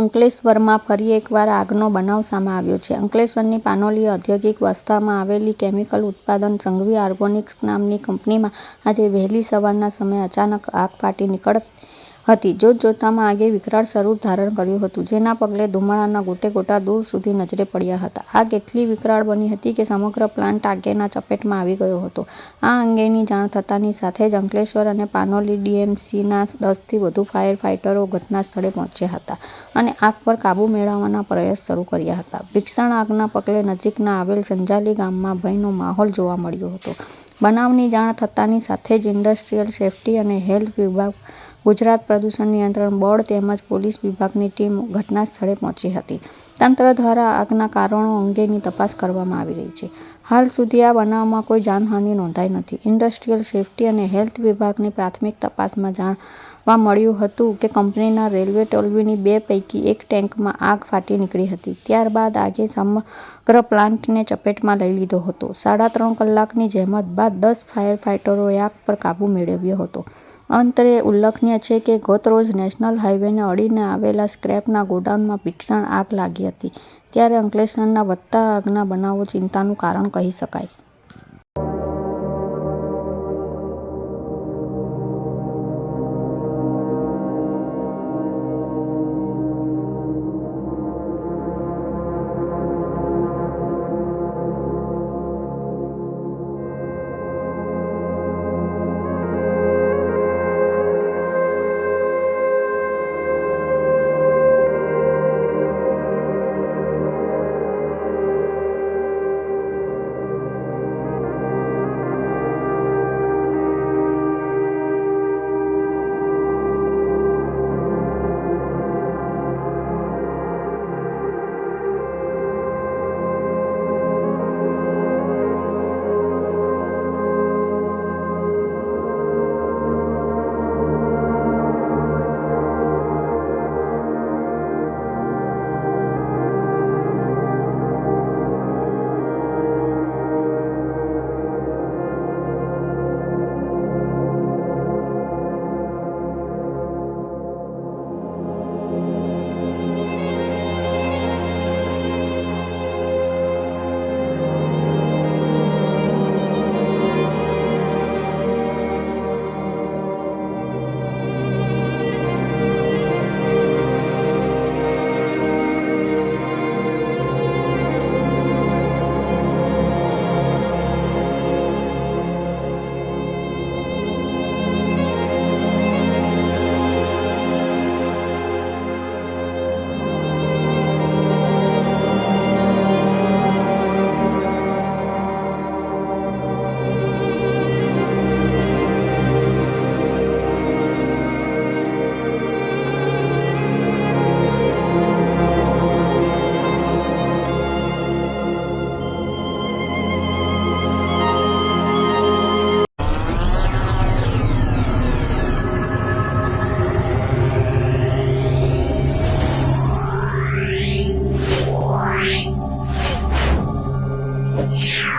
અંકલેશ્વરમાં ફરી એકવાર આગનો બનાવ સામે આવ્યો છે. અંકલેશ્વરની પાનોલી ઔદ્યોગિક વસ્તામાં આવેલી કેમિકલ ઉત્પાદન સંઘવી આર્ગોનિક્સ નામની કંપનીમાં આજે વહેલી સવારના સમયે અચાનક આગ ફાટી નીકળી હતી. જોતજોતામાં આગે વિકરાળ સ્વરૂપ ધારણ કર્યું હતું. જેના પગલે ધુમાડાના ગોટે ગોટા દૂર સુધી નજરે પડ્યા હતા. આગ એટલી વિકરાળ બની હતી કે સમગ્ર પ્લાન્ટ આગેના ચપેટમાં આવી ગયો હતો. આ અંગેની જાણ થતાની સાથે જ અંકલેશ્વર અને પાનોલી ડીએમસીના દસથી વધુ ફાયર ફાઇટરો ઘટના સ્થળે પહોંચ્યા હતા અને આગ પર કાબૂ મેળવવાના પ્રયાસ શરૂ કર્યા હતા. ભીક્ષણ આગના પગલે નજીકના આવેલ સંજાલી ગામમાં ભયનો માહોલ જોવા મળ્યો હતો. બનાવની જાણ થતાની સાથે જ ઇન્ડસ્ટ્રીયલ સેફ્ટી અને હેલ્થ વિભાગ ગુજરાત પ્રદૂષણ નિયંત્રણ બોર્ડ તેમજ પોલીસ વિભાગની ટીમ ઘટના સ્થળે પહોંચી હતી. તંત્ર દ્વારા આગના કારણો અંગેની તપાસ કરવામાં આવી રહી છે. હાલ સુધી આ બનાવમાં કોઈ જાનહાનિ નોંધાઈ નથી. ઇન્ડસ્ટ્રીયલ સેફ્ટી અને હેલ્થ વિભાગની પ્રાથમિક તપાસમાં જાણવા મળ્યું હતું કે કંપનીના રેલવે ટોલવીની બે પૈકી એક ટેન્કમાં આગ ફાટી નીકળી હતી. ત્યારબાદ આગે સમગ્ર પ્લાન્ટને ચપેટમાં લઈ લીધો હતો. સાડા ત્રણ કલાકની જહેમત બાદ દસ ફાયર ફાઇટરોએ આગ પર કાબૂ મેળવ્યો હતો. અંતરે ઉલ્લેખનીય છે કે ગતરોજ નેશનલ હાઇવેને અડીને આવેલા સ્ક્રેપના ગોડાઉનમાં ભીષણ આગ લાગી હતી. ત્યારે અંકલેશ્વરના વધતા આગના બનાવો ચિંતાનું કારણ કહી શકાય. Yeah.